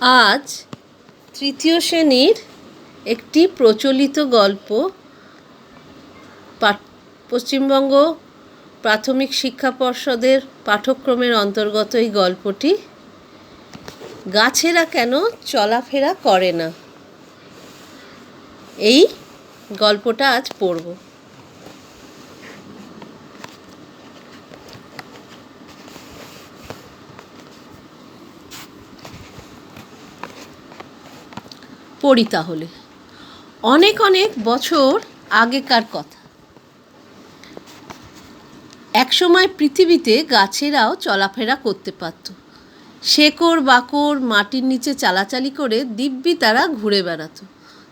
আজ তৃতীয় শ্রেণির একটি প্রচলিত গল্প পশ্চিমবঙ্গ প্রাথমিক শিক্ষা পর্ষদের পাঠ্যক্রমের অন্তর্গত এই গল্পটি, গাছেরা কেন চলাফেরা করে না? এই গল্পটা আজ পড়ব। পড়ি তাহলে। অনেক অনেক বছর আগেকার কথা। একসময় পৃথিবীতে গাছেরাও চলাফেরা করতে পারত। শেকড়, বাকড়, মাটির নিচে চালাচালি করে দিব্যি তারা ঘুরে বেড়াতো।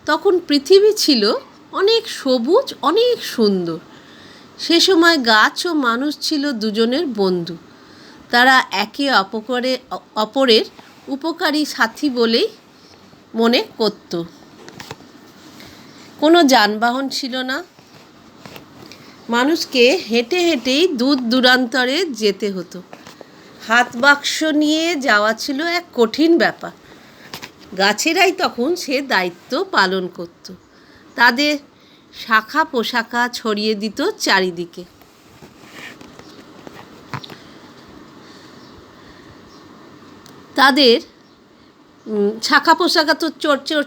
তখন পৃথিবী ছিল অনেক সবুজ, অনেক সুন্দর। সে সময় গাছ ও মানুষ ছিল দুজনের বন্ধু। তারা একে অপকরে, অপরের উপকারী সাথী বলেই মনে করত। কোনো যানবাহন ছিল না। মানুষকে হেঁটে হেঁটেই দূর দূরান্তরে যেতে হতো। হাত বাক্স নিয়ে যাওয়া ছিল এক কঠিন ব্যাপার। গাছেরাই তখন সে দায়িত্ব পালন করত। তাদের শাখা পোশাকা ছড়িয়ে দিত চারিদিকে। তাদের শাখা পোশাকা তো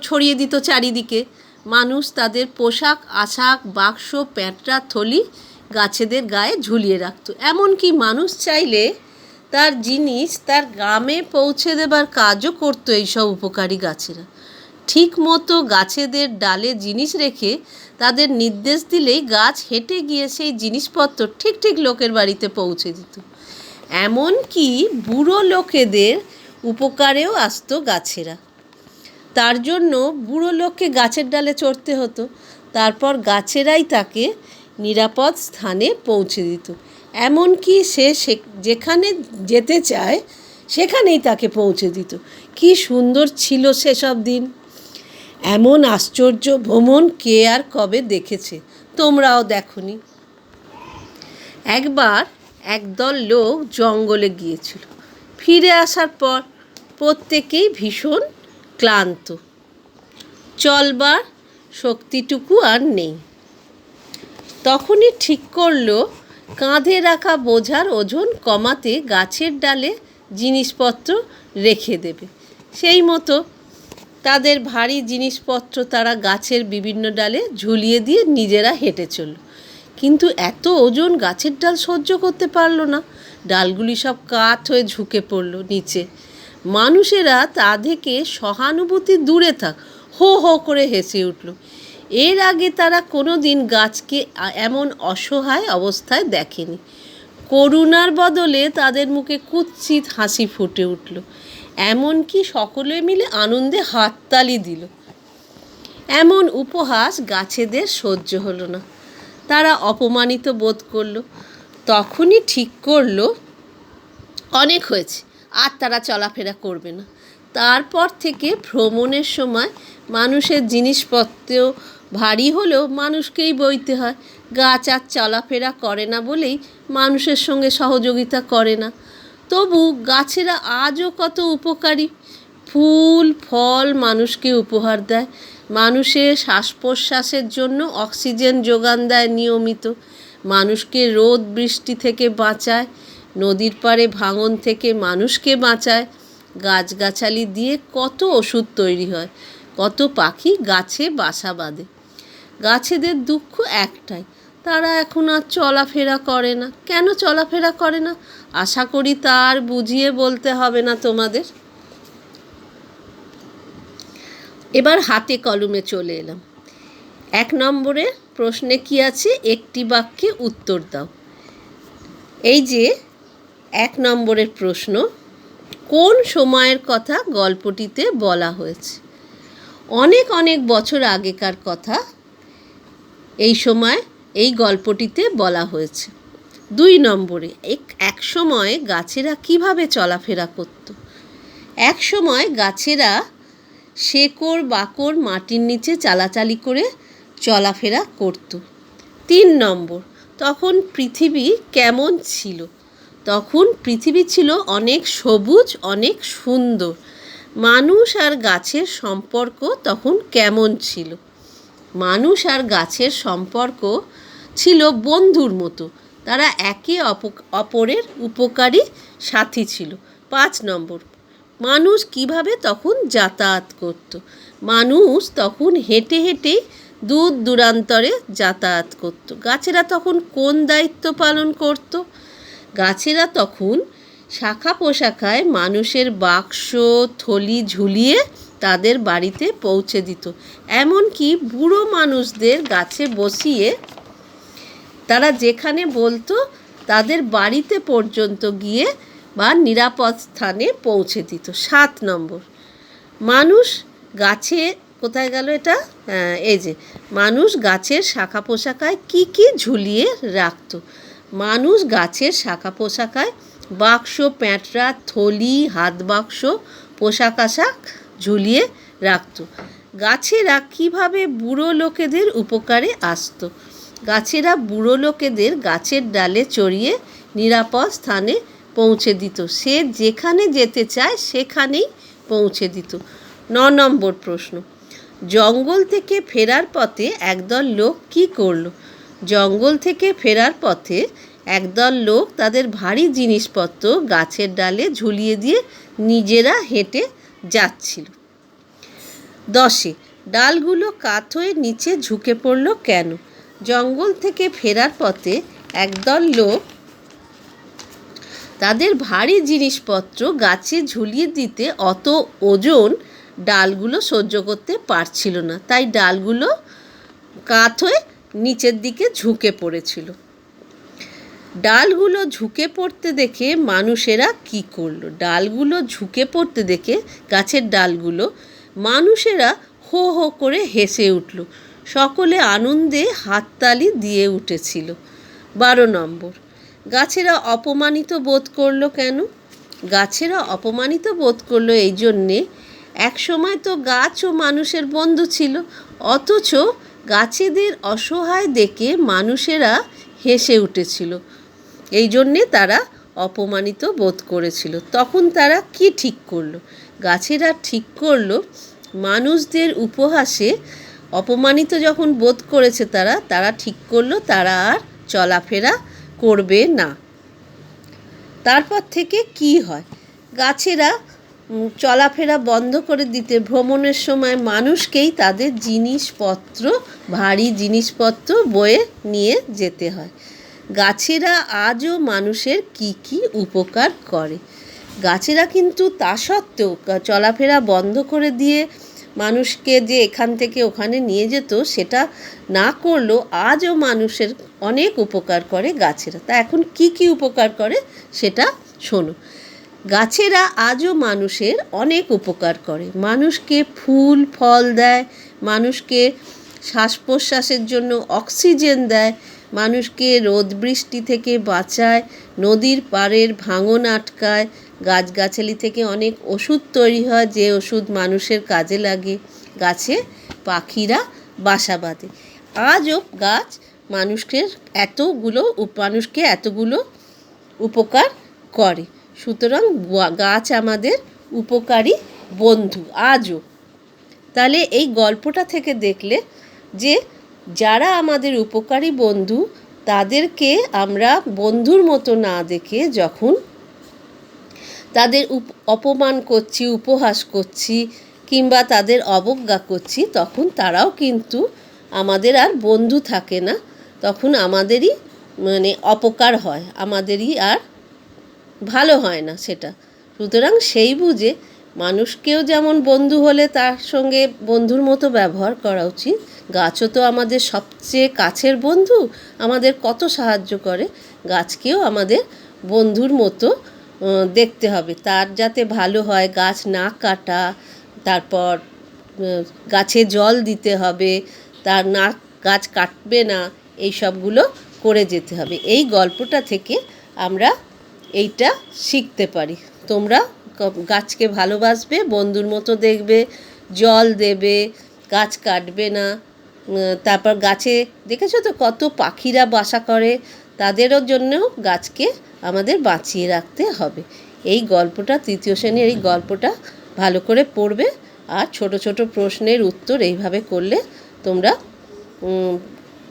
ছড়িয়ে দিত চারিদিকে। মানুষ তাদের পোশাক, আশাক, বাক্স, প্যাঁটরা, থলি গাছেদের গায়ে ঝুলিয়ে রাখত। এমনকি মানুষ চাইলে তার জিনিস তার গ্রামে পৌঁছে দেবার কাজও করতো এইসব উপকারী গাছেরা। ঠিক মতো গাছেদের ডালে জিনিস রেখে তাদের নির্দেশ দিলেই গাছ হেঁটে গিয়ে সেই জিনিসপত্র ঠিক ঠিক লোকের বাড়িতে পৌঁছে দিত। এমনকি বুড়ো লোকেদের উপকারেও আসতো গাছেরা। তার জন্য বুড়ো লোককে গাছের ডালে চড়তে হতো। তারপর গাছেরাই তাকে নিরাপদ স্থানে পৌঁছে দিত। এমনকি সে যেখানে যেতে চায়, সেখানেই তাকে পৌঁছে দিত। কি সুন্দর ছিল সেসব দিন। এমন আশ্চর্য ভ্রমণ কে আর কবে দেখেছে, তোমরাও দেখনি। একবার একদল লোক জঙ্গলে গিয়েছিল। ফিরে আসার পর প্রত্যেকেই ভীষণ ক্লান্ত। চলবার শক্তিটুকু আর নেই। তখনই ঠিক করল, কাঁধে রাখা বোঝার ওজন কমাতে গাছের ডালে জিনিসপত্র রেখে দেবে। সেই মতো তাদের ভারী জিনিসপত্র তারা গাছের বিভিন্ন ডালে ঝুলিয়ে দিয়ে নিজেরা হেঁটে চলল। কিন্তু এত ওজন গাছের ডাল সহ্য করতে পারল না। ডালগুলি সব কাঠ হয়ে ঝুঁকে পড়ল নিচে। মানুষেরা তা থেকে সহানুভূতি দূরে থাক, হো হো করে হেসে উঠল। এর আগে তারা কোনো দিন গাছকে এমন অসহায় অবস্থায় দেখেনি। করুণার বদলে তাদের মুখে কুৎসিত হাসি ফুটে উঠল। এমনকি সকলে মিলে আনন্দে হাততালি দিল। এমন উপহাস গাছেদের সহ্য হলো না। তারা অপমানিত বোধ করল তখনই ঠিক করল, অনেক হয়েছে, আর তারা চলাফেরা করবে না। তারপর থেকে ভ্রমণের সময় মানুষের জিনিসপত্র ভারী হলেও মানুষকেই বইতে হয়। গাছ আর চলাফেরা করে না বলেই মানুষের সঙ্গে সহযোগিতা করে না। তবু গাছেরা আজও কত উপকারী। ফুল, ফল মানুষকে উপহার দেয়। মানুষের শ্বাস প্রশ্বাসের জন্য অক্সিজেন যোগান দেয় নিয়মিত। মানুষকে রোদ বৃষ্টি থেকে বাঁচায়, নদীর পাড়ে ভাঙন থেকে মানুষকে বাঁচায়। গাছগাছালি দিয়ে কত ওষুধ তৈরি হয়, কত পাখি গাছে বাসা বাঁধে। গাছেদের দুঃখ একটাই, তারা এখন আর চলাফেরা করে না। কেন চলাফেরা করে না? আশা করি তার বুঝিয়ে বলতে হবে না তোমাদের। এবার হাতে কলমে চলে এলাম। এক নম্বরে প্রশ্নে কি আছে? একটি বাক্যে উত্তর দাও। এই যে, এক নম্বরের প্রশ্ন, কোন সময়ের কথা গল্পটিতে বলা হয়েছে? অনেক অনেক বছর আগেকার কথা এই সময় এই গল্পটিতে বলা হয়েছে। দুই নম্বরে, এক এক সময় গাছেরা কীভাবে চলাফেরা করত? এক সময় গাছেরা শেকড়, বাকড় মাটির নিচে চালাচালি করে চলাফেরা করত। তিন নম্বর, তখন পৃথিবী কেমন ছিল? তখন পৃথিবী ছিল অনেক সবুজ, অনেক সুন্দর। মানুষ আর গাছের সম্পর্ক তখন কেমন ছিল? মানুষ আর গাছের সম্পর্ক ছিল বন্ধুর মতো। তারা একে অপ- অপরের উপকারী সাথী ছিল। পাঁচ নম্বর, মানুষ কীভাবে তখন যাতায়াত করত? মানুষ তখন হেঁটে হেঁটেই দূর দূরান্তরে যাতায়াত করত। গাছেরা তখন কোন দায়িত্ব পালন করত? গাছেরা তখন শাখা পোশাখায় মানুষের বাক্স, থলি ঝুলিয়ে তাদের বাড়িতে পৌঁছে দিত। এমনকি বুড়ো মানুষদের গাছে বসিয়ে তারা যেখানে বলতো তাদের বাড়িতে পর্যন্ত গিয়ে বা নিরাপদ স্থানে পৌঁছে দিত। সাত নম্বর, মানুষ গাছে কোথায় গেল এটা? হ্যাঁ এই যে, মানুষ গাছের শাখা পোশাকায় কি কি ঝুলিয়ে রাখত? মানুষ গাছের শাখা পোশাকায় বাক্স, প্যাঁটরা, থলি, হাত বাক্স, পোশাক আশাক ঝুলিয়ে রাখত। গাছেরা কীভাবে বুড়ো লোকেদের উপকারে আসতো? গাছেরা বুড়ো লোকেদের গাছের ডালে চড়িয়ে নিরাপদ স্থানে পৌঁছে দিত। সে যেখানে যেতে চায়, সেখানেই পৌঁছে দিত। ন নম্বর প্রশ্ন। জঙ্গল থেকে ফেরার পথে একদল লোক কি করল? জঙ্গল থেকে ফেরার পথে একদল লোক তাদের ভারী জিনিসপত্র গাছের ডালে ঝুলিয়ে দিয়ে নিজেরা হেঁটে যাচ্ছিল। দশে, ডালগুলো কাত হয়ে নিচে ঝুঁকে পড়ল কেন? জঙ্গল থেকে ফেরার পথে একদল লোক তাদের ভারী জিনিসপত্র গাছে ঝুলিয়ে দিতে অত ওজন ডালগুলো সহ্য করতে পারছিল না। তাই ডালগুলো কাত হয়ে নিচের দিকে ঝুঁকে পড়েছিল। ডালগুলো ঝুঁকে পড়তে দেখে মানুষেরা কি করল? ডালগুলো ঝুঁকে পড়তে দেখে গাছের ডালগুলো মানুষেরা হো হো করে হেসে উঠল। সকলে আনন্দে হাততালি দিয়ে উঠেছিল। বারো নম্বর, গাছেরা অপমানিত বোধ করল কেন? গাছেরা অপমানিত বোধ করল এই জন্যে এক সময় তো গাছ ও মানুষের বন্ধু ছিল, অথচ গাছেদের অসহায় দেখে মানুষেরা হেসে উঠেছিল। এই জন্যে তারা অপমানিত বোধ করেছিল। তখন তারা কি ঠিক করল? গাছেরা ঠিক করল, মানুষদের উপহাসে অপমানিত যখন বোধ করেছে তারা তারা ঠিক করল, তারা আর চলাফেরা করবে না। তারপর থেকে কি হয়? গাছেরা চলাফেরা বন্ধ করে দিতে ভ্রমণের সময় মানুষকেই তাদের জিনিসপত্র, ভারী জিনিসপত্র বয়ে নিয়ে যেতে হয়। গাছেরা আজও মানুষের কি কি উপকার করে? গাছেরা কিন্তু তা সত্ত্বেও চলাফেরা বন্ধ করে দিয়ে মানুষকে যে এখান থেকে ওখানে নিয়ে যেত, সেটা না করলেও আজও মানুষের অনেক উপকার করে গাছেরা। তা এখন কি কি উপকার করে সেটা শোনো। গাছেরা আজও মানুষের অনেক উপকার করে। মানুষকে ফুল, ফল দেয়, মানুষকে শ্বাস প্রশ্বাসের জন্য অক্সিজেন দেয়, মানুষকে রোদ বৃষ্টি থেকে বাঁচায়, নদীর পাড়ের ভাঙন আটকায়, গাছগাছালি থেকে অনেক ওষুধ তৈরি হয়, যে ওষুধ মানুষের কাজে লাগে। গাছে পাখিরা বাসা বাঁধে। আজও গাছ মানুষকে এতগুলো মানুষকে এতগুলো উপকার করে। সুতরাং গাছ আমাদের উপকারী বন্ধু, আজও। তাহলে এই গল্পটা থেকে দেখলে যে যারা আমাদের উপকারী বন্ধু, তাদেরকে আমরা বন্ধুর মতো না দেখে যখন তাদের অপমান করছি, উপহাস করছি কিংবা তাদের অবজ্ঞা করছি, তখন তারাও কিন্তু আমাদের আর বন্ধু থাকে না। তখন আমাদেরই মানে অপকার হয়, আমাদেরই আর ভালো হয় না সেটা। সুতরাং সেই বুঝে মানুষকেও যেমন বন্ধু হলে তার সঙ্গে বন্ধুর মতো ব্যবহার করা উচিত। গাছও তো আমাদের সবচেয়ে কাছের বন্ধু, আমাদের কত সাহায্য করে, গাছকেও আমাদের বন্ধুর মতো দেখতে হবে। তার যাতে ভালো হয়, গাছ না কাটা, তারপর গাছে জল দিতে হবে, তার না, গাছ কাটবে না, এই সবগুলো করে যেতে হবে। এই গল্পটা থেকে আমরা এইটা শিখতে পারি। তোমরা গাছকে ভালোবাসবে, বন্ধুর মতো দেখবে, জল দেবে, গাছ কাটবে না। তারপর গাছে, দেখেছ তো কত পাখিরা বাসা করে? তাদেরও জন্যও গাছকে আমাদের বাঁচিয়ে রাখতে হবে। এই গল্পটা, তৃতীয় শ্রেণির এই গল্পটা ভালো করে পড়বে আর ছোট ছোট প্রশ্নের উত্তর এইভাবে করলে তোমরা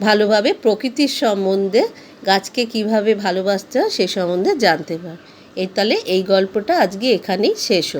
ভালোভাবে প্রকৃতির সম্বন্ধে গাছকে কীভাবে ভালোবাসতে হয় সে সম্বন্ধে জানতে পার। এই তাহলে এই গল্পটা আজকে এখানেই শেষ হলো।